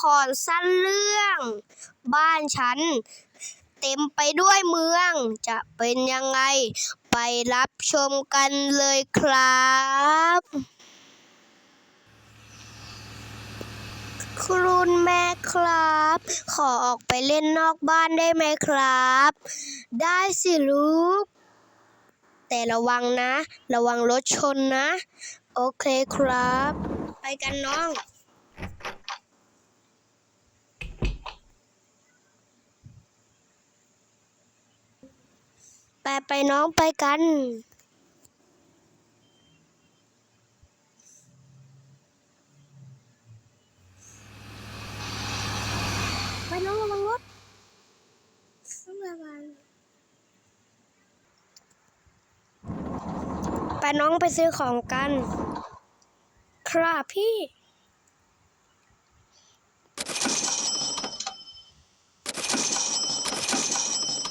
ครสั้นเรื่อง บ้านฉัน เต็มไปด้วยเมือง จะเป็นยังไง ไปรับชมกันเลยครับ ครุณแม่ครับ ขอออกไปเล่นนอกบ้านได้ไหมครับ ได้สิลูก แต่ระวังนะ ระวังรถชนนะ โอเคครับ ไปกันน้อง ไปไปน้องไปกันไปน้องระวังรถต้องระวังไปน้องไปซื้อของกัน ครับพี่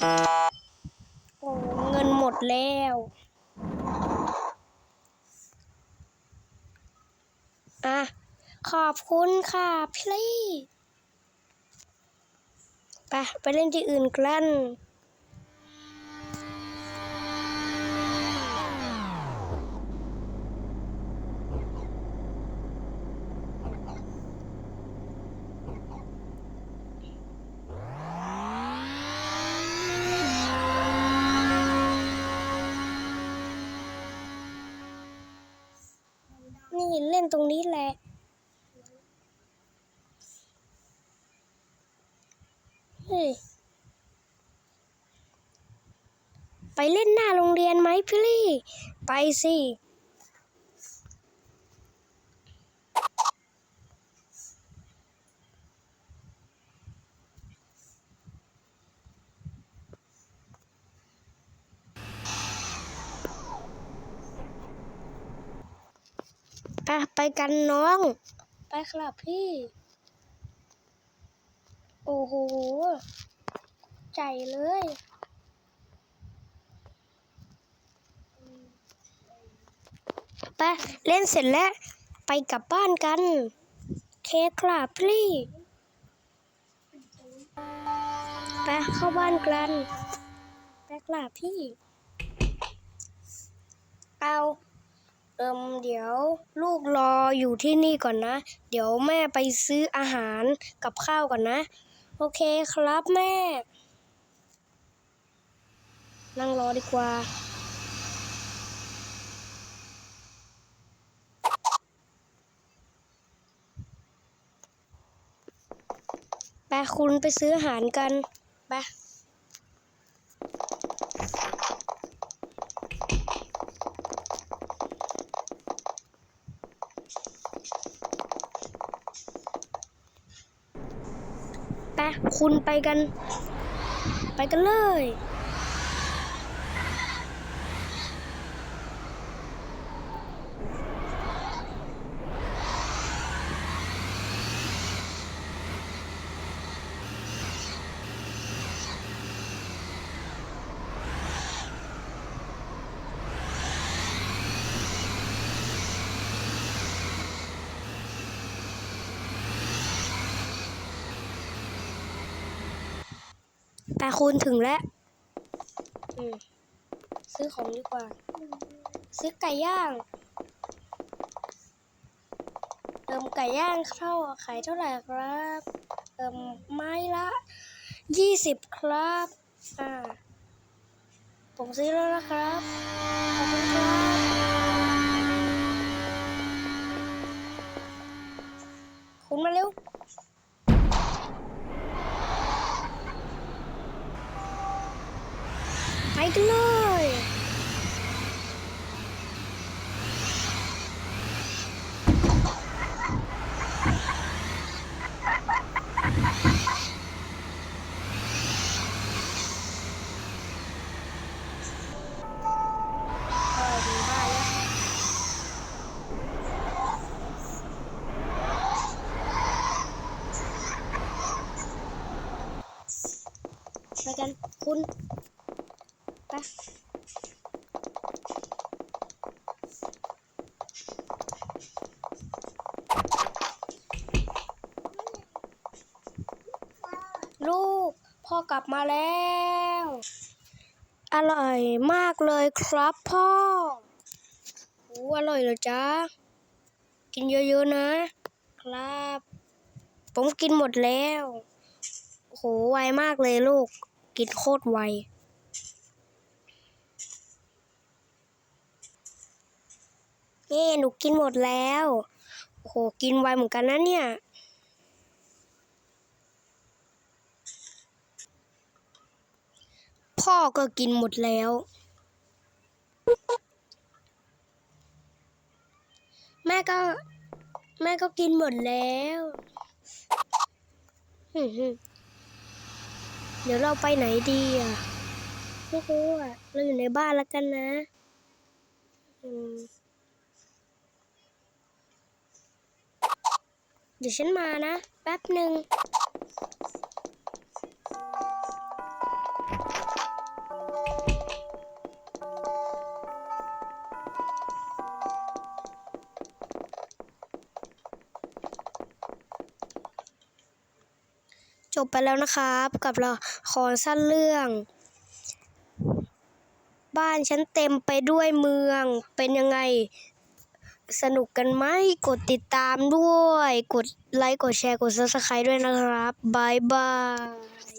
โอ้เงินหมด แล้ว อะ ขอบคุณค่ะพี่ไปไปเล่นที่อื่นกัน นี่เล่นตรงนี้แหละ เฮ้ย ไปเล่นหน้าโรงเรียนไหมพี่ลี่ ไปสิ ไปไปกันน้อง ไปครับพี่ โอ้โห ใจเลยไปเล่นเสร็จแล้ว ไปกลับบ้านกัน เคครับพี่ไปเข้าบ้านกันไปครับพี่ เอา เอิมเดี๋ยวลูกรออยู่ที่นี่ก่อนนะ เดี๋ยวแม่ไปซื้ออาหารกับข้าวก่อนนะ โอเคครับแม่ นั่งรอดีกว่า ไปคุณไปซื้ออาหารกัน ไป คุณไปกัน ไปกันเลย แต่คุณถึงแล้วซื้อของดีกว่า ซื้อไก่ย่าง เติมไก่ย่างเท่าขายเท่าไหร่ครับเติมไม้ละยี่สิบครับ อ่า ผมซื้อแล้วนะครับ ขอบคุณครับ คุณมาเร็ว กันเลยเออดีมากเลยไปกันคุณ กลับมาแล้ว อร่อยมากเลยครับพ่อโอ้อร่อยเหรอจ๊ะกินเยอะๆนะ ครับ ผมกินหมดแล้วโหไวมากเลยลูก กินโคตรไวนี่หนูกินหมดแล้วโหกินไวเหมือนกันนะเนี่ย พ่อก็กินหมดแล้ว แม่ก็ แม่ก็กินหมดแล้วเดี๋ยวเราไปไหนดีอะไม่รู้อะเราอยู่ในบ้านแล้วกันนะเดี๋ยวฉันมานะ แป๊บหนึ่ง บไปแล้วนะครับ กับละครสั้นเรื่อง บ้านฉันเต็มไปด้วยเมืองเป็นยังไง สนุกกันไหมกดติดตามด้วย กดไลค์กดแชร์กด subscribe ด้วยนะครับบายบาย